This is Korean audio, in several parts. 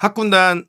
학군단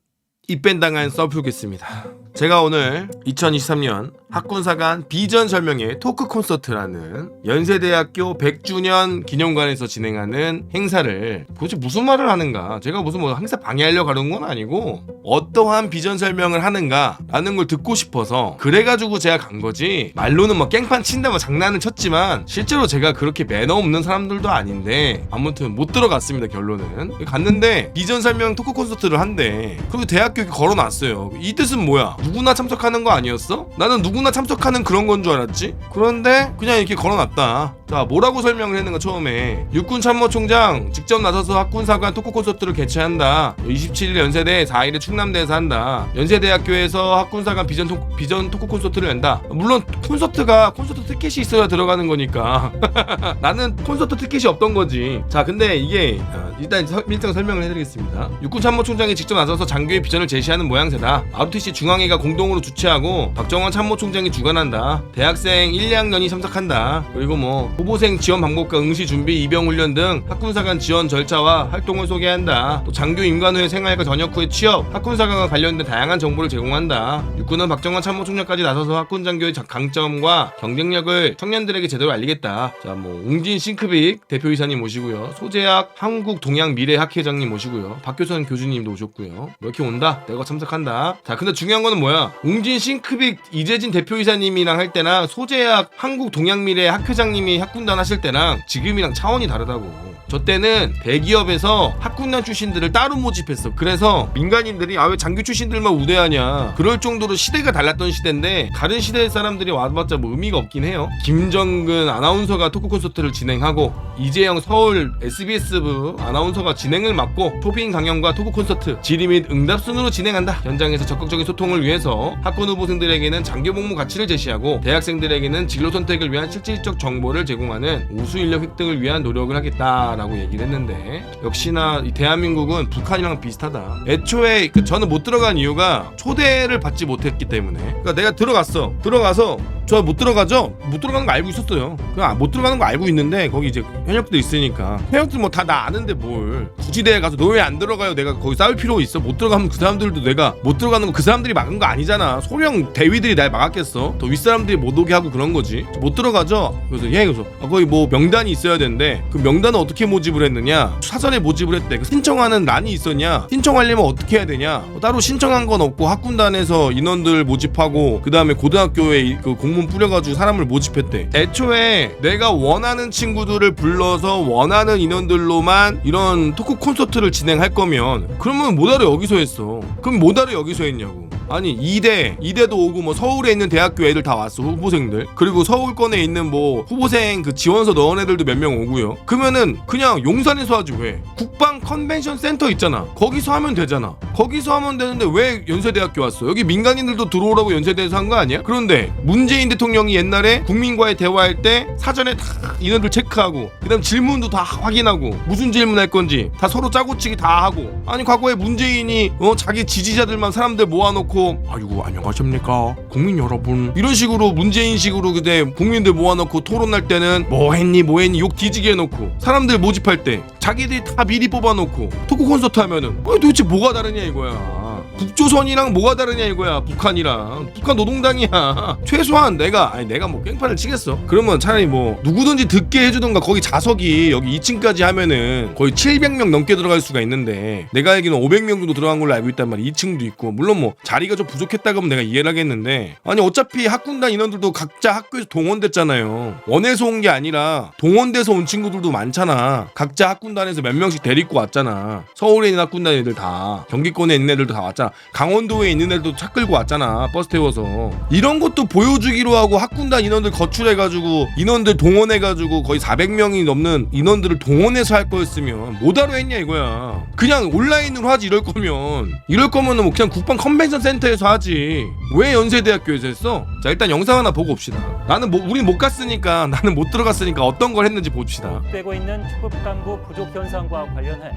입밴당한 써프겠습니다. 제가 오늘 2023년 학군사관 비전 설명회 토크 콘서트라는 연세대학교 100주년 기념관에서 진행하는 행사를 도대체 무슨 말을 하는가? 제가 무슨 뭐 행사 방해하려고 하는 건 아니고 어떠한 비전 설명을 하는가라는 걸 듣고 싶어서 그래가지고 제가 간 거지. 말로는 뭐 깽판 친다 뭐 장난을 쳤지만 실제로 제가 그렇게 매너 없는 사람들도 아닌데 아무튼 못 들어갔습니다 결론은. 갔는데 비전 설명 토크 콘서트를 한대. 그리고 대학교에 걸어놨어요. 이 뜻은 뭐야? 누구나 참석하는 거 아니었어? 나는 누구 나 참석하는 그런 건 줄 알았지? 그런데 그냥 이렇게 걸어놨다. 자 뭐라고 설명을 했는가 처음에. 육군 참모총장 직접 나서서 학군사관 토크 콘서트를 개최한다. 27일 연세대 4일에 충남대에서 한다. 연세대학교에서 학군사관 비전, 토, 비전 토크 콘서트를 연다. 물론 콘서트가 콘서트 티켓이 있어야 들어가는 거니까. 나는 콘서트 티켓이 없던 거지. 자 근데 이게 어, 일단 서- 일정 설명을 해드리겠습니다. 육군 참모총장이 직접 나서서 장교의 비전을 제시하는 모양새다. ROTC 중앙회가 공동으로 주최하고 박정원 참모총 장이 주관한다. 대학생 1, 2학년이 참석한다. 그리고 뭐 후보생 지원 방법과 응시 준비 입영 훈련 등 학군사 관 지원 절차와 활동을 소개한다. 또 장교 임관 후의 생활과 전역 후의 취업 학군사관과 관련된 다양한 정보를 제공한다. 육군은 박정원 참모총장까지 나서서 학군 장교의 자- 강점과 경쟁력을 청년들에게 제대로 알리겠다. 자 뭐 웅진 싱크빅 대표이사님 모시고요. 소재학 한국 동양 미래 학회장님 모시고요. 박교선 교수님도 오셨고요. 뭐 이렇게 온다. 내가 참석한다. 자 근데 중요한 거는 뭐야? 웅진 싱크빅 이재진 대표 이사님이랑 할 때랑 소재학 한국 동양 미래 학회장님이 학군단 하실 때랑 지금이랑 차원이 다르다고 저 때는 대기업에서 학군단 출신들을 따로 모집했어. 그래서 민간인들이 아 왜 장교 출신들만 우대하냐. 그럴 정도로 시대가 달랐던 시대인데 다른 시대 사람들이 와봤자 뭐 의미가 없긴 해요. 김정근 아나운서가 토크 콘서트를 진행하고 이재영 서울 SBS부 아나운서가 진행을 맡고 토핑 강연과 토크 콘서트 질의 및 응답 순으로 진행한다. 현장에서 적극적인 소통을 위해서 학군 후보생들에게는 장교 복무 가치를 제시하고 대학생들에게는 진로 선택을 위한 실질적 정보를 제공하는 우수 인력 획득을 위한 노력을 하겠다 라고 얘기를 했는데 역시나 이 대한민국은 북한이랑 비슷하다. 애초에 그 저는 못 들어간 이유가 초대를 받지 못했기 때문에. 그러니까 내가 들어갔어. 들어가서 저 못 들어가죠? 못 들어가는 거 알고 있었어요. 그냥 못 들어가는 거 알고 있는데 거기 이제 현역도 있으니까 현역들 뭐 다 나 아는데 뭘 구지대에 가서 너 왜 안 들어가요? 내가 거기 싸울 필요 있어? 못 들어가면 그 사람들도 내가 못 들어가는 거 그 사람들이 막은 거 아니잖아. 소령 대위들이 날 막았겠어? 더 윗사람들이 못 오게 하고 그런 거지. 못 들어가죠? 그래서 예 그래서 아, 거기 뭐 명단이 있어야 되는데 그 명단은 어떻게 모집을 했느냐? 사전에 모집을 했대. 그 신청하는 란이 있었냐? 신청하려면 어떻게 해야 되냐? 뭐 따로 신청한 건 없고 학군단에서 인원들 모집하고 그 다음에 고등학교에 이- 그 공문 뿌려가지고 사람을 모집했대. 애초에 내가 원하는 친구들을 불러서 원하는 인원들로만 이런 토크 콘서트를 진행할 거면 그러면 뭐하러 여기서 했어? 그럼 뭐하러 여기서 했냐고. 아니 이대 이대도 오고 뭐 서울에 있는 대학교 애들 다 왔어 후보생들. 그리고 서울권에 있는 뭐 후보생 그 지원서 넣은 애들도 몇 명 오고요. 그러면은 그냥 용산에서 하지 왜? 국방 컨벤션 센터 있잖아. 거기서 하면 되잖아. 거기서 하면 되는데 왜 연세대학교 왔어? 여기 민간인들도 들어오라고 연세대에서 한 거 아니야? 그런데 문재인 대통령이 옛날에 국민과의 대화할 때 사전에 다 인원들 체크하고 그다음 질문도 다 확인하고 무슨 질문할 건지 다 서로 짜고치기 다 하고. 아니 과거에 문재인이 어 자기 지지자들만 사람들 모아놓고 아이고 안녕하십니까? 국민 여러분. 이런 식으로 문재인식으로 그때 국민들 모아놓고 토론할 때는 뭐 했니 뭐 했니 욕 뒤지게 해놓고 사람들 모집할 때 자기들이 다 미리 뽑아놓고 토크 콘서트 하면은 어, 도대체 뭐가 다르냐 이거야 북조선이랑 뭐가 다르냐 이거야. 북한이랑. 북한 노동당이야. 최소한 내가 아니 내가 뭐 깽판을 치겠어? 그러면 차라리 뭐 누구든지 듣게 해주던가. 거기 자석이 여기 2층까지 하면은 거의 700명 넘게 들어갈 수가 있는데 내가 알기는 500명 정도 들어간 걸로 알고 있단 말이야. 2층도 있고. 물론 뭐 자리가 좀 부족했다 그러면 내가 이해를 하겠는데. 아니 어차피 학군단 인원들도 각자 학교에서 동원됐잖아요. 원에서 온 게 아니라 동원돼서 온 친구들도 많잖아. 각자 학군단에서 몇 명씩 데리고 왔잖아. 서울에 있는 학군단 애들 다. 경기권에 있는 애들도 다 왔잖아 강원도에 있는 애들도 차 끌고 왔잖아 버스 태워서. 이런 것도 보여주기로 하고 학군단 인원들 거출해가지고 인원들 동원해가지고 거의 400명이 넘는 인원들을 동원해서 할 거였으면 뭐하러 했냐 이거야. 그냥 온라인으로 하지 이럴 거면. 이럴 거면은 뭐 그냥 국방 컨벤션 센터에서 하지. 왜 연세대학교에서 했어? 자 일단 영상 하나 보고 옵시다. 나는 뭐 우린 못 갔으니까 나는 못 들어갔으니까 어떤 걸 했는지 봅시다. 되고 있는 특급 간부 부족 현상과 관련해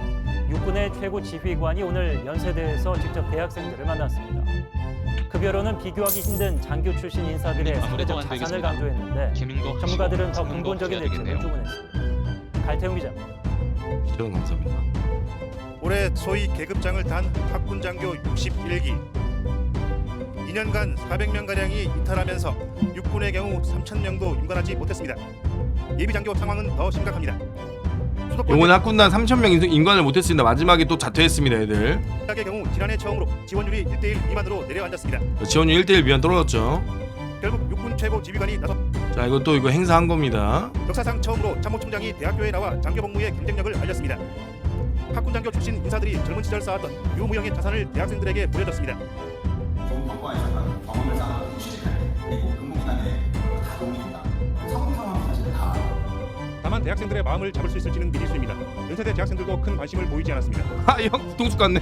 육군의 최고 지휘관이 오늘 연세대에서 직접 대학생들을 만났습니다. 급여로는 비교하기 힘든 장교 출신 인사들의 사회적 안 자산을 되겠습니다. 강조했는데 전문가들은 더 근본적인 대책을. 주문했습니다. 갈태웅 기자. 시청 감사합니다 올해 소위 계급장을 탄 학군 장교 61기 2년간 400명 가량이 이탈하면서 육군의 경우 3,000명도 윤관하지 못했습니다. 예비 장교 상황은 더 심각합니다. 요번 학군단 3,000명 인관을 못했습니다. 마지막에 또 자퇴했습니다, 애들. 대학의 경우 지난해 처음으로 지원율이 1대1 미만으로 내려앉았습니다. 지원율 1대1 미만 떨어졌죠. 결국 육군 최고 지휘관이 나서 자, 이거 또 이거 행사한 겁니다. 역사상 처음으로 참모총장이 대학교에 나와 장교 복무의 경쟁력을 알렸습니다. 학군 장교 출신 인사들이 젊은 시절 쌓았던 유무형의 자산을 대학생들에게 보여줬습니다. 좋은 학과에서는 경험을 쌓고 취직할 때 그리고 근무기간에 다만 대학생들의 마음을 잡을 수 있을지는 미지수입니다. 연세대 대학생들도 큰 관심을 보이지 않았습니다. 아, 형 뒤통수 같네.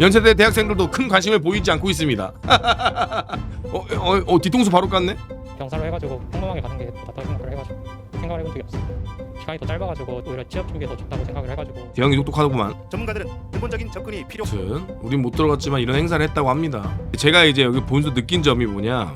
연세대 대학생들도 큰 관심을 보이지 않고 있습니다. 어, 어, 어, 뒤통수 바로 깠네. 병사로 해가지고 평범하게 가는 게 낫다고 생각을 해가지고 생각을 해본 적이 없어요. 시간이 더 짧아가지고 오히려 취업 쪽이 더 좋다고 생각을 해가지고 대형이 똑똑하더구만. 전문가들은 근본적인 접근이 필요. 아무튼 우린 못 들어갔지만 이런 행사를 했다고 합니다. 제가 이제 여기 본수 느낀 점이 뭐냐?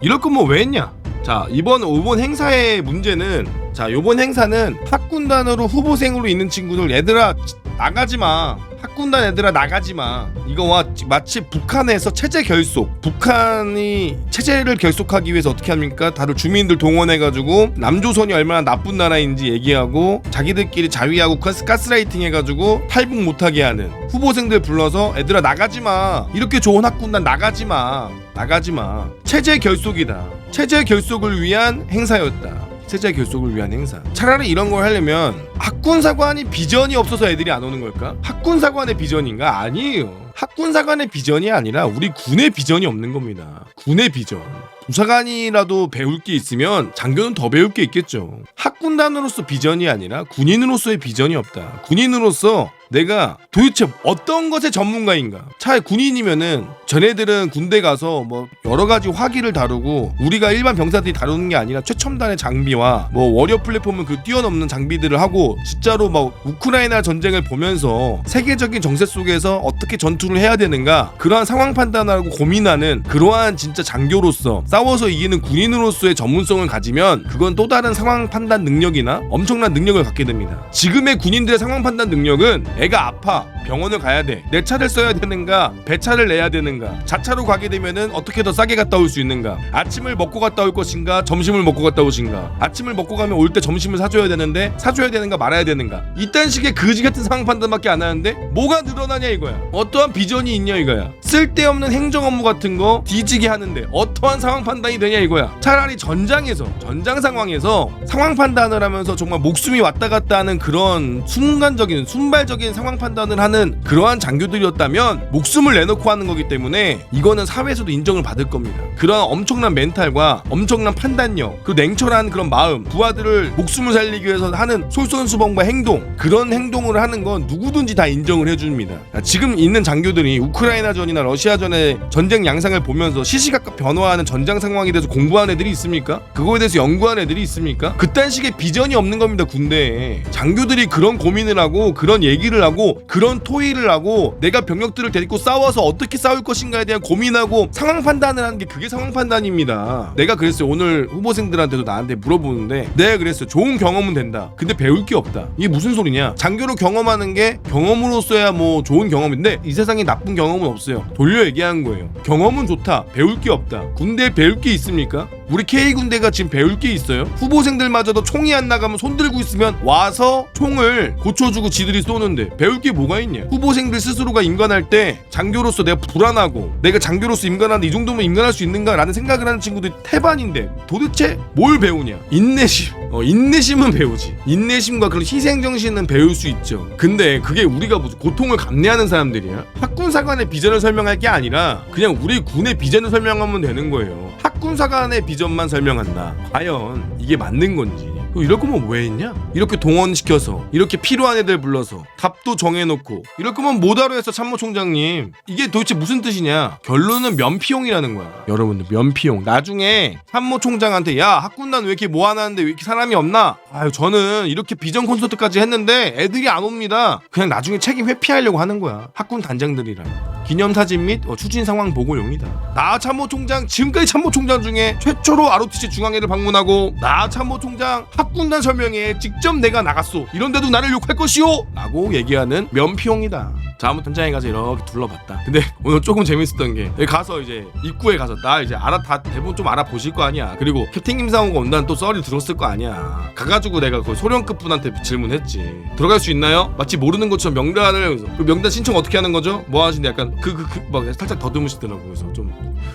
이럴 거면 왜 했냐? 자 이번 이번 행사의 문제는 자 이번 행사는 학군단으로 후보생으로 있는 친구들 얘들아 나가지 마. 학군단 애들아 나가지 마. 이거와 마치 북한에서 체제 결속. 북한이 체제를 결속하기 위해서 어떻게 합니까? 다들 주민들 동원해가지고 남조선이 얼마나 나쁜 나라인지 얘기하고 자기들끼리 자위하고 가스, 가스라이팅 해가지고 탈북 못하게 하는 후보생들 불러서 애들아 나가지 마. 이렇게 좋은 학군단 나가지 마. 나가지 마. 체제 결속이다. 체제 결속을 위한 행사였다. 체제 결속을 위한 행사. 차라리 이런 걸 하려면 학군사관이 비전이 없어서 애들이 안 오는 걸까? 학군사관의 비전인가? 아니에요. 학군사관의 비전이 아니라 우리 군의 비전이 없는 겁니다. 군의 비전. 부사관이라도 배울 게 있으면 장교는 더 배울 게 있겠죠. 학군단으로서 비전이 아니라 군인으로서의 비전이 없다. 군인으로서 내가 도대체 어떤 것의 전문가인가? 차라리 군인이면은 전애들은 군대 가서 뭐 여러 가지 화기를 다루고 우리가 일반 병사들이 다루는 게 아니라 최첨단의 장비와 뭐 워리어 플랫폼을 그 뛰어넘는 장비들을 하고 진짜로 막 우크라이나 전쟁을 보면서 세계적인 정세 속에서 어떻게 전투를 해야 되는가 그러한 상황 판단하고 고민하는 그러한 진짜 장교로서 싸워서 이기는 군인으로서의 전문성을 가지면 그건 또 다른 상황 판단 능력이나 엄청난 능력을 갖게 됩니다. 지금의 군인들의 상황 판단 능력은 애가 아파 병원을 가야 돼. 내 차를 써야 되는가? 배차를 내야 되는가? 자차로 가게 되면은 어떻게 더 싸게 갔다 올 수 있는가? 아침을 먹고 갔다 올 것인가? 점심을 먹고 갔다 오신가? 아침을 먹고 가면 올 때 점심을 사줘야 되는데 사줘야 되는가 말아야 되는가? 이딴 식의 거지 같은 상황 판단밖에 안 하는데 뭐가 늘어나냐 이거야. 어떠한 비전이 있냐 이거야. 쓸데없는 행정 업무 같은 거 뒤지게 하는데 어떠한 상황 판단이 되냐 이거야. 차라리 전장에서 전장 상황에서 상황 판단을 하면서 정말 목숨이 왔다 갔다 하는 그런 순간적인 순발적인 상황 판단을 하는 그러한 장교들이었다면 목숨을 내놓고 하는 거기 때문에 이거는 사회에서도 인정을 받을 겁니다. 그런 엄청난 멘탈과 엄청난 판단력, 그 냉철한 그런 마음, 부하들을 목숨을 살리기 위해서 하는 솔선수범과 행동, 그런 행동을 하는 건 누구든지 다 인정을 해줍니다. 아, 지금 있는 장교들이 우크라이나전이나 러시아전의 전쟁 양상을 보면서 시시각각 변화하는 전장 상황에 대해서 공부한 애들이 있습니까? 그거에 대해서 연구한 애들이 있습니까? 그딴 식의 비전이 없는 겁니다, 군대에. 장교들이 그런 고민을 하고 그런 얘기를 하고 그런 토의를 하고 내가 병력들을 데리고 싸워서 어떻게 싸울 것인가에 대한 고민하고 상황 판단을 하는 게 그게 상황 판단입니다. 내가 그랬어요. 오늘 후보생들한테도 나한테 물어보는데 내가 그랬어요. 좋은 경험은 된다. 근데 배울 게 없다. 이게 무슨 소리냐? 장교로 경험하는 게 경험으로서야 뭐 좋은 경험인데 이 세상에 나쁜 경험은 없어요. 돌려 얘기한 거예요. 경험은 좋다. 배울 게 없다. 군대에 배울 게 있습니까? 우리 K 군대가 지금 배울 게 있어요? 후보생들마저도 총이 안 나가면 손 들고 있으면 와서 총을 고쳐주고 지들이 쏘는데 배울 게 뭐가 있냐? 후보생들 스스로가 임관할 때 장교로서 내가 불안하고 내가 장교로서 임관하는데 이 정도면 임관할 수 있는가라는 생각을 하는 친구들이 태반인데 도대체 뭘 배우냐? 인내심. 어, 인내심은 배우지. 인내심과 그런 희생 정신은 배울 수 있죠. 근데 그게 우리가 무슨 고통을 감내하는 사람들이야? 학군 사관의 비전을 설명할 게 아니라 그냥 우리 군의 비전을 설명하면 되는 거예요. 학군사관의 비전만 설명한다. 과연 이게 맞는 건지. 그거 이럴 거면 왜 했냐? 이렇게 동원시켜서 이렇게 필요한 애들 불러서 답도 정해놓고 이럴 거면 뭐하러 했어 참모총장님. 이게 도대체 무슨 뜻이냐? 결론은 면피용이라는 거야. 여러분들 면피용. 나중에 참모총장한테 야 학군단 왜 이렇게 모아놨는데 왜 이렇게 사람이 없나? 아유 저는 이렇게 비전 콘서트까지 했는데 애들이 안 옵니다. 그냥 나중에 책임 회피하려고 하는 거야. 학군 단장들이랑. 기념사진 및 어, 추진 상황 보고용이다. 나 참모총장 지금까지 참모총장 중에 최초로 ROTC 중앙회를 방문하고 나 참모총장 학 군단 설명회에 직접 내가 나갔소. 이런데도 나를 욕할 것이오! 라고 얘기하는 면피용이다. 자 아무튼 현장에 가서 이렇게 둘러봤다. 근데 오늘 조금 재밌었던 게 가서 이제 입구에 가서 나 이제 알아 다 대부분 좀 알아보실 거 아니야. 그리고 캡틴 김상호가 온다는 또 썰이 들었을 거 아니야. 가가지고 내가 그 소령급 분한테 질문했지. 들어갈 수 있나요? 마치 모르는 것처럼 명단을 그 명단 신청 어떻게 하는 거죠? 뭐 하시는데 약간 그 그 그 막 살짝 더듬으시더라고 그래서 좀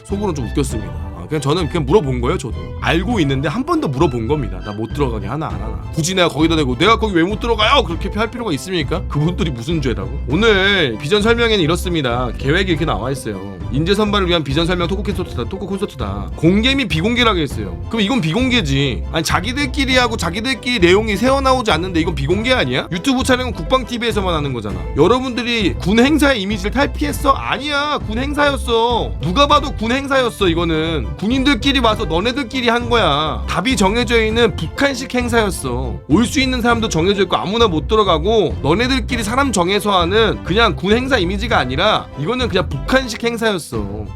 속으로는 좀 웃겼습니다 아, 그냥 저는 그냥 물어본 거예요 저도. 알고 있는데 한 번 더 물어본 겁니다. 나 못 들어가게 하나 안 하나. 굳이 내가 거기다 대고 내가 거기 왜 못 들어가요? 그렇게 할 필요가 있습니까? 그분들이 무슨 죄라고? 오늘 비전 설명에는 이렇습니다. 계획이 이렇게 나와 있어요 인재 선발을 위한 비전 설명 토크 콘서트다 토크 콘서트다. 공개 및 비공개라고 했어요. 그럼 이건 비공개지. 아니 자기들끼리 하고 자기들끼리 내용이 새어 나오지 않는데 이건 비공개 아니야? 유튜브 촬영은 국방 TV에서만 하는 거잖아. 여러분들이 군 행사의 이미지를 탈피했어? 아니야. 군 행사였어. 누가 봐도 군 행사였어 이거는. 군인들끼리 와서 너네들끼리 한 거야. 답이 정해져 있는 북한식 행사였어. 올 수 있는 사람도 정해져 있고 아무나 못 들어가고 너네들끼리 사람 정해서 하는 그냥 군 행사 이미지가 아니라 이거는 그냥 북한식 행사였어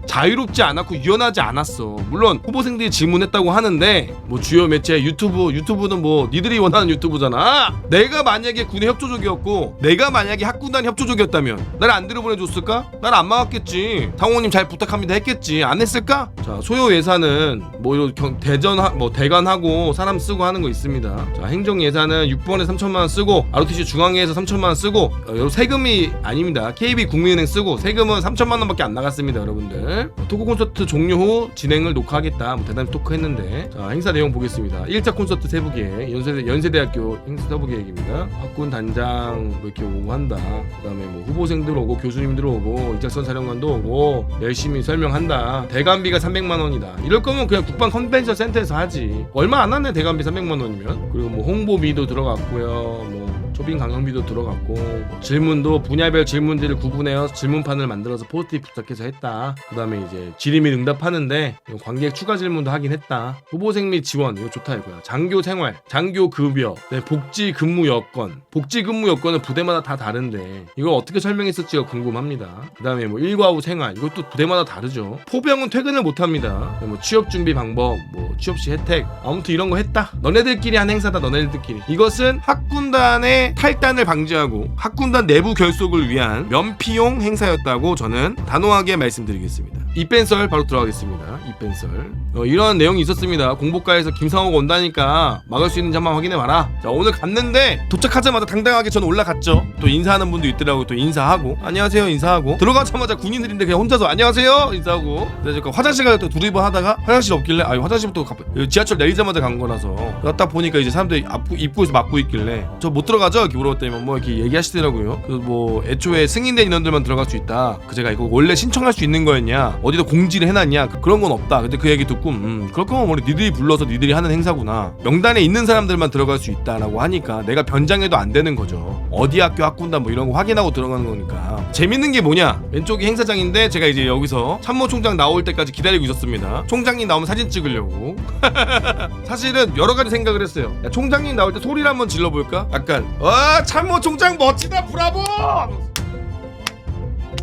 자유롭지 않았고 유연하지 않았어. 물론 후보생들이 질문했다고 하는데 뭐 주요 매체 유튜브 유튜브는 뭐 니들이 원하는 유튜브잖아. 내가 만약에 군에 협조적이었고 내가 만약에 학군단에 협조적이었다면 나를 안 들어보내줬을까? 나를 안 막았겠지. 상호님 잘 부탁합니다 했겠지. 안 했을까? 자 소요 예산은 뭐 대전 하, 뭐 대관하고 사람 쓰고 하는 거 있습니다. 자 행정 예산은 6번에 3천만 원 쓰고 ROTC 중앙회에서 3천만 원 쓰고 어, 여러분 세금이 아닙니다. KB 국민은행 쓰고 세금은 3천만 원밖에 안 나갔습니다 여러분들. 토크 콘서트 종료 후 진행을 녹화하겠다. 뭐 대단히 토크했는데. 자 행사 내용 보겠습니다. 1차 콘서트 세부 계획 연세대, 연세대학교 행사 세부 계획입니다. 학군 단장 뭐 이렇게 오고 한다. 그 다음에 뭐 후보생들 오고 교수님들 오고 이작선 사령관도 오고 열심히 설명한다. 대관비가 300만 원이다. 이럴 거면 그냥 국방 컨벤션 센터에서 하지. 얼마 안 하네 대관비 300만 원이면. 그리고 뭐 홍보비도 들어갔고요. 뭐 초빙 강연비도 들어갔고 뭐 질문도 분야별 질문들을 구분해서 질문판을 만들어서 포스트잇 부탁해서 했다. 그 다음에 이제 및 응답하는데 관객 추가 질문도 하긴 했다. 후보생 및 지원 이거 좋다 이거야. 장교 생활, 장교 급여, 네, 복지 근무 여건. 복지 근무 여건은 부대마다 다 다른데 이걸 어떻게 설명했을지가 궁금합니다. 그 다음에 뭐 일과 후 생활 이것도 부대마다 다르죠. 포병은 퇴근을 못합니다. 뭐 취업 준비 방법, 뭐 취업 시 혜택 아무튼 이런 거 했다. 너네들끼리 한 행사다 너네들끼리. 이것은 학군단의 탈단을 방지하고 학군단 내부 결속을 위한 면피용 행사였다고 저는 단호하게 말씀드리겠습니다. 이펜썰 바로 들어가겠습니다. 이펜썰 어, 이런 내용이 있었습니다. 공복가에서 김상호가 온다니까 막을 수 있는지 한번 확인해봐라. 자 오늘 갔는데 도착하자마자 당당하게 저는 올라갔죠. 또 인사하는 분도 있더라고 또 인사하고 안녕하세요 인사하고 들어가자마자 군인들인데 그냥 혼자서 안녕하세요 인사하고 그 화장실 가서 또 두리번 하다가 화장실 없길래 아 화장실부터 갑- 지하철 내리자마자 간 거라서 딱 보니까 이제 사람들이 앞, 입구에서 막고 있길래 저 못 들어가죠 이렇게 물어봤더니 뭐 이렇게 얘기하시더라고요. 그래서 뭐 애초에 승인된 인원들만 들어갈 수 있다. 그 제가 이거 원래 신청할 수 있는 거였냐 어디다 공지를 해놨냐 그- 그런 건 없다. 근데 그 얘기 듣고 음 그럴 거면 우리 니들이 불러서 니들이 하는 행사구나. 명단에 있는 사람들만 들어갈 수 있다라고 하니까 내가 변장해도 안 되는 거죠. 어디 학교 학군단 뭐 이런 거 확인하고 들어가는 거니까 재밌는 게 뭐냐 왼쪽이 행사장인데 제가 이제 여기서 참모총장 나올 때까지 기다리고 있었습니다. 총장님 나오면 사진 찍으려고. 사실은 여러 가지 생각을 했어요. 야, 총장님 나올 때 소리를 한번 질러볼까? 약간 와 참모 총장 멋지다 브라보!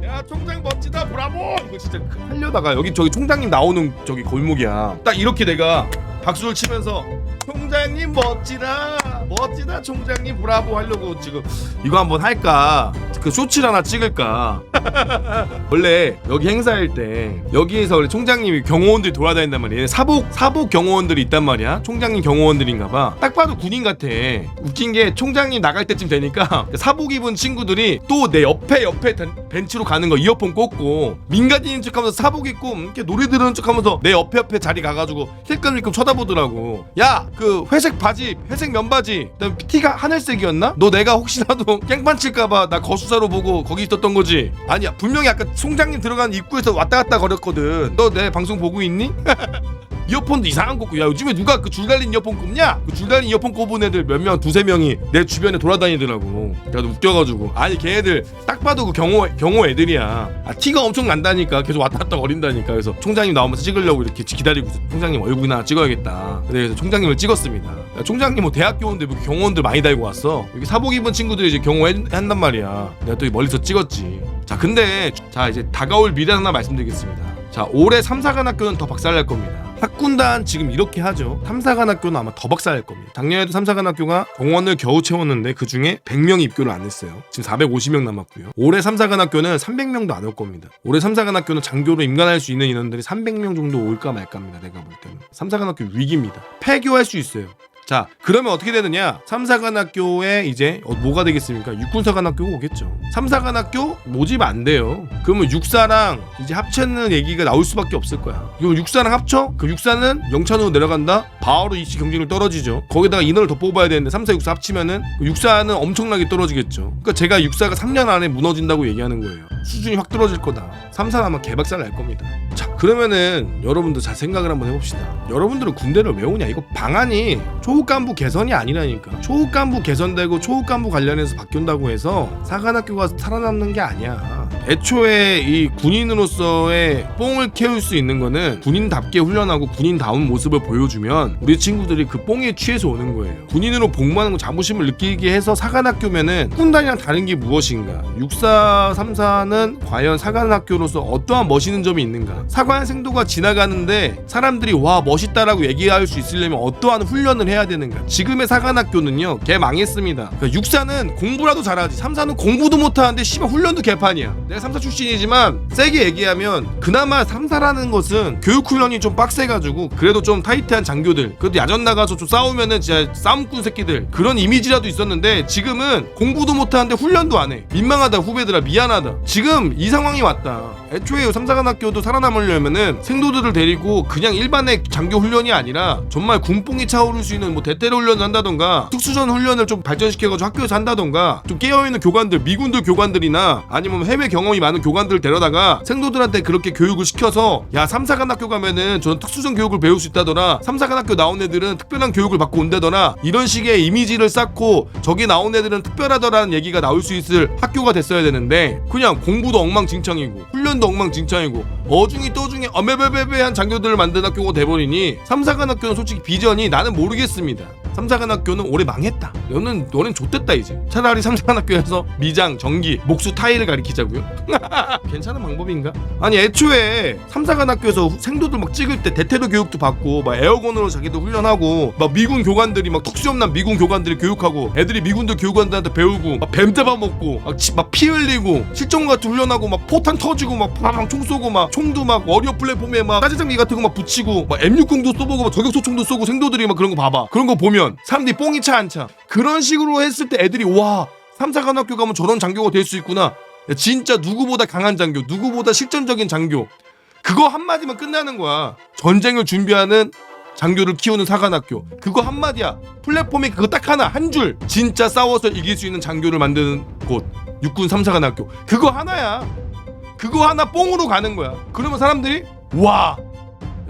야 총장 멋지다 브라보! 이거 진짜 그- 하려다가 여기 저기 총장님 나오는 저기 골목이야. 딱 이렇게 내가 박수를 치면서 총장님 멋지다 멋지다 총장님 브라보 하려고 지금 이거 한번 할까 그 쇼츠를 하나 찍을까 원래 여기 행사할 때 여기에서 원래 총장님이 경호원들이 돌아다닌단 말이야. 얘네 사복 사복 경호원들이 있단 말이야. 총장님 경호원들인가 봐. 딱 봐도 군인 같아. 웃긴 게 총장님 나갈 때쯤 되니까 사복 입은 친구들이 또 내 옆에 옆에 벤- 벤치로 가는 거 이어폰 꽂고 민간인인 척하면서 사복 입고 음, 이렇게 노래 들으는 척하면서 내 옆에 옆에 자리 가가지고 힐끔힐끔 쳐다보더라고. 야그 회색 바지 회색 면바지 그다음 티가 하늘색이었나? 너 내가 혹시라도 깽판 칠까봐 나 거수사로 보고 거기 있었던 거지? 아니야 분명히 아까 총장님 들어간 입구에서 왔다 갔다 거렸거든 너 내 방송 보고 있니? 이어폰도 이상한 거 꽂고. 야 요즘에 누가 그 줄 달린 이어폰 꼽냐? 그 줄 달린 이어폰 꼽은 애들 몇 명 두세 명이 내 주변에 돌아다니더라고. 그래도 웃겨가지고. 아니 걔네들 딱 봐도 그 경호 경호 애들이야. 아 티가 엄청 난다니까. 계속 왔다 갔다 거린다니까. 그래서 총장님 나오면서 찍으려고 이렇게 기다리고 있어. 총장님 얼굴이나 찍어야겠다. 그래서 총장님을 찍었습니다. 야, 총장님 뭐 대학교인데 뭐 경호원들 많이 달고 왔어? 여기 사복 입은 친구들이 이제 경호 한단 말이야. 내가 또 멀리서 찍었지. 자 근데 자 이제 다가올 미래 하나 말씀드리겠습니다 자 올해 삼사관학교는 더 박살날 겁니다. 학군단 지금 이렇게 하죠. 삼사관학교는 아마 더 박살날 겁니다. 작년에도 삼사관학교가 정원을 겨우 채웠는데 그 중에 100명이 입교를 안 했어요. 지금 450명 남았고요. 올해 삼사관학교는 300명도 안 올 겁니다. 올해 삼사관학교는 장교로 임관할 수 있는 인원들이 300명 정도 올까 말까입니다. 내가 볼 때는 삼사관학교 위기입니다. 폐교할 수 있어요. 자 그러면 어떻게 되느냐? 삼사관학교에 이제 어, 뭐가 되겠습니까? 육군사관학교가 오겠죠. 삼사관학교 모집 안 돼요. 그러면 육사랑 이제 합치는 얘기가 나올 수밖에 없을 거야. 이거 육사랑 합쳐? 그 육사는 영천으로 내려간다? 바로 입시 경쟁률 떨어지죠. 거기다가 인원을 더 뽑아야 되는데 삼사 육사 합치면은 그 육사는 엄청나게 떨어지겠죠. 그러니까 제가 육사가 3년 안에 무너진다고 얘기하는 거예요. 수준이 확 떨어질 거다. 삼사는 아마 개박살 날 겁니다. 자 그러면은 여러분들 잘 생각을 한번 해봅시다. 여러분들은 군대를 왜 오냐? 이거 방안이 초급 간부 개선이 아니라니까. 초급 간부 개선되고 초급 간부 관련해서 바뀐다고 해서 사관학교가 살아남는 게 아니야. 애초에 이 군인으로서의 뽕을 캐울 수 있는 거는 군인답게 훈련하고 군인다운 모습을 보여주면 우리 친구들이 그 뽕에 취해서 오는 거예요. 군인으로 복무하는 거 자부심을 느끼게 해서 사관학교면은 군단이랑 다른 게 무엇인가? 6434는 과연 사관학교로서 어떠한 멋있는 점이 있는가? 사관 생도가 지나가는데 사람들이 와 멋있다라고 얘기할 수 있으려면 어떠한 훈련을 해야 되는가 지금의 사관학교는요 개 망했습니다. 그러니까 육사는 공부라도 잘하지 삼사는 공부도 못하는데 씨발 훈련도 개판이야. 내가 삼사 출신이지만 세게 얘기하면 그나마 삼사라는 것은 교육 훈련이 좀 빡세가지고 그래도 좀 타이트한 장교들 그래도 야전 나가서 좀 싸우면은 진짜 싸움꾼 새끼들 그런 이미지라도 있었는데 지금은 공부도 못하는데 훈련도 안해. 민망하다 후배들아 미안하다. 지금 이 상황이 왔다. 애초에 삼사관학교도 살아남으려면은 생도들을 데리고 그냥 일반의 장교 훈련이 아니라 정말 군뽕이 차오를 수 있는 뭐 대테러 훈련을 한다던가 특수전 훈련을 좀 발전시켜가지고 학교에서 한다던가 좀 깨어있는 교관들 미군들 교관들이나 아니면 해외 경험이 많은 교관들을 데려다가 생도들한테 그렇게 교육을 시켜서 야 삼사관학교 가면은 저는 특수전 교육을 배울 수 있다더라 삼사관학교 나온 애들은 특별한 교육을 받고 온다더라 이런 식의 이미지를 쌓고 저기 나온 애들은 특별하더라는 얘기가 나올 수 있을 학교가 됐어야 되는데 그냥 공부도 엉망진창이고 훈련도 엉망진창이고 어중이 떠중이 어메베베베한 장교들을 만든 학교가 돼버리니 삼사관 학교는 솔직히 비전이 나는 모르겠습니다 삼사관학교는 올해 망했다. 너는 너는 좆됐다 이제. 차라리 삼사관학교에서 미장 전기 목수 타일을 가리키자고요. 괜찮은 방법인가? 아니 애초에 삼사관학교에서 생도들 막 찍을 때 대테러 교육도 받고 막 에어건으로 자기도 훈련하고 막 미군 교관들이 막 특수연남 미군 교관들이 교육하고 애들이 미군들 교관들한테 배우고 막 뱀떼밥 먹고 막피 흘리고 실종 같은 훈련하고 막 포탄 터지고 막 파방 총 쏘고 막 총도 막 워리어 플랫폼에 막 따지장기 같은 거 막 붙이고 막 M60도 쏘보고 막 저격소총도 쏘고 생도들이 막 그런 거 봐봐. 그런 거 보면 사람들이 뽕이 차 안 차 그런 식으로 했을 때 애들이 와 삼사관학교 가면 저런 장교가 될 수 있구나 야, 진짜 누구보다 강한 장교, 누구보다 실전적인 장교. 그거 한마디면 끝나는 거야. 전쟁을 준비하는 장교를 키우는 사관학교. 그거 한마디야. 플랫폼이 그거 딱 하나, 한 줄. 진짜 싸워서 이길 수 있는 장교를 만드는 곳. 육군 삼사관학교. 그거 하나야. 그거 하나 뽕으로 가는 거야. 그러면 사람들이 와.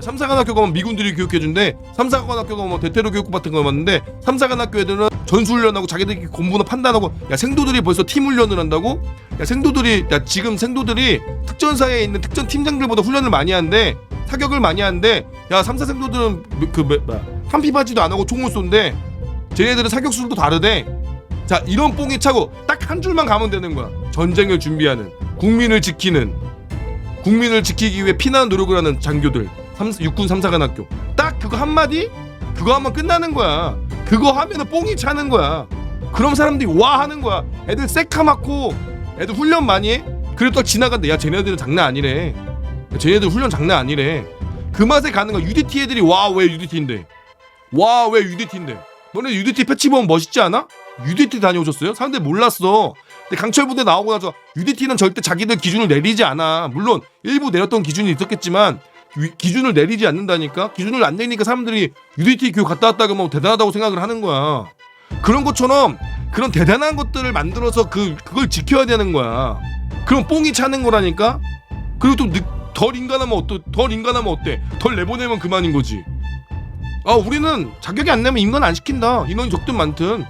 삼사관학교 가면 미군들이 교육해준대. 삼사관학교 가면 뭐 대테러 교육 같은 거 맞는데 삼사관학교 애들은 전수훈련하고 자기들끼리 공부나 판단하고 야 생도들이 벌써 팀 훈련을 한다고? 야 생도들이 야 지금 생도들이 특전사에 있는 특전 팀장들보다 훈련을 많이 하는데 사격을 많이 하는데 야 삼사 생도들은 그 뭐야 한피 바지도 안 하고 총을 쏜대 쟤네들은 사격술도 다르대 자 이런 뽕이 차고 딱 한 줄만 가면 되는 거야 전쟁을 준비하는 국민을 지키는 국민을 지키기 위해 피난 노력을 하는 장교들 삼, 육군 삼사관학교. 딱 그거 한마디? 그거 하면 끝나는 거야. 그거 하면은 뽕이 차는 거야. 그럼 사람들이 와 하는 거야. 애들 새카맣고 애들 훈련 많이 해? 그래도 딱 지나간다. 야 쟤네들은 장난 아니래 야, 쟤네들 훈련 장난 아니래 그 맛에 가는 거야. UDT 애들이 와 왜 UDT인데? 와 왜 UDT인데? 너네 UDT 패치 보면 멋있지 않아? UDT 다녀오셨어요? 사람들 몰랐어. 근데 강철 부대 나오고 나서 UDT는 절대 자기들 기준을 내리지 않아. 물론 일부 내렸던 기준이 있었겠지만 위- 기준을 내리지 않는다니까? 기준을 안 내니까 사람들이 UDT 교육 갔다 왔다 그러면 대단하다고 생각을 하는 거야. 그런 것처럼 그런 대단한 것들을 만들어서 그 그걸 지켜야 되는 거야. 그럼 뽕이 차는 거라니까? 그리고 또 덜 인간하면 어떠 덜 인간하면 어때? 덜 내보내면 그만인 거지. 아 우리는 자격이 안 내면 인간 안 시킨다. 인원이 적든 많든.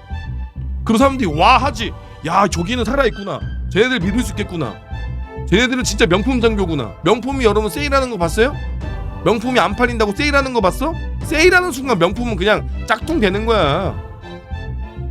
그럼 사람들이 와 하지. 야 저기는 살아있구나. 쟤네들 믿을 수 있겠구나 쟤네들은 진짜 명품 장교구나 명품이 여러분 세일하는 거 봤어요? 명품이 안 팔린다고 세일하는 거 봤어? 세일하는 순간 명품은 그냥 짝퉁 되는 거야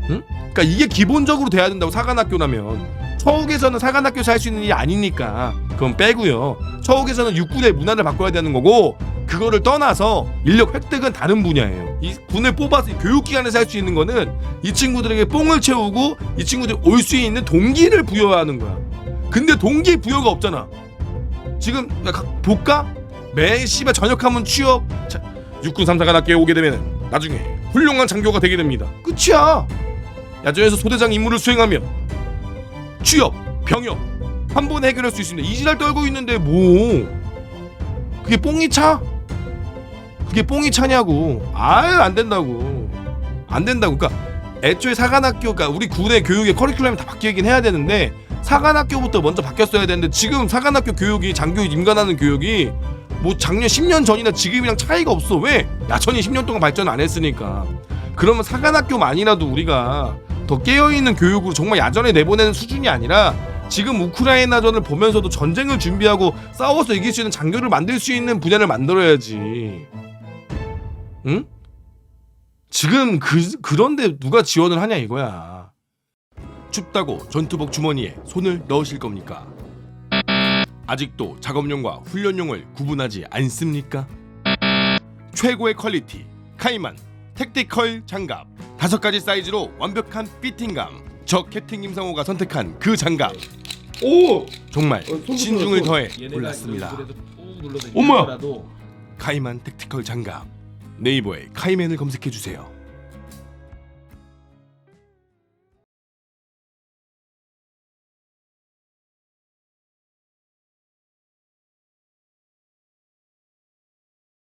응? 그러니까 이게 기본적으로 돼야 된다고 사관학교라면 서욱에서는 사관학교에서 할 수 있는 일이 아니니까 그건 빼고요. 처우에서는 육군의 문화를 바꿔야 되는 거고 그거를 떠나서 인력 획득은 다른 분야예요. 이 군을 뽑아서 이 교육기관에서 할 수 있는 거는 이 친구들에게 뽕을 채우고 이 친구들이 올 수 있는 동기를 부여하는 거야. 근데 동기 부여가 없잖아. 지금 볼까? 매 씨발 전역하면 취업. 자, 육군 3사관 학교에 오게 되면 나중에 훌륭한 장교가 되게 됩니다. 끝이야. 야전에서 소대장 임무를 수행하며 취업, 병역 한 번에 해결할 수 있습니다. 이지랄 떨고 있는데 뭐 그게 뽕이 차? 그게 뽕이 차냐고. 아유 안 된다고. 안 된다고. 그러니까 애초에 사관학교, 그러니까 우리 군의 교육의 커리큘럼이 다 바뀌긴 해야 되는데 사관학교부터 먼저 바뀌었어야 되는데 지금 사관학교 교육이 장교 임관하는 교육이 뭐 작년 10년 전이나 지금이랑 차이가 없어. 왜? 야천이 10년 동안 발전 안 했으니까. 그러면 사관학교만이라도 우리가 더 깨어있는 교육으로 정말 야전에 내보내는 수준이 아니라 지금 우크라이나전을 보면서도 전쟁을 준비하고 싸워서 이길 수 있는 장교를 만들 수 있는 분야를 만들어야지. 응? 지금 그 그런데 누가 지원을 하냐 이거야. 춥다고 전투복 주머니에 손을 넣으실 겁니까? 아직도 작업용과 훈련용을 구분하지 않습니까? 최고의 퀄리티 카이만 택티컬 장갑 다섯 가지 사이즈로 완벽한 피팅감 저 캡틴 김상호가 선택한 그 장갑 오 정말 신중을 더해 골랐습니다 엄마야! 카이만 택티컬 장갑 네이버에 카이맨을 검색해 주세요.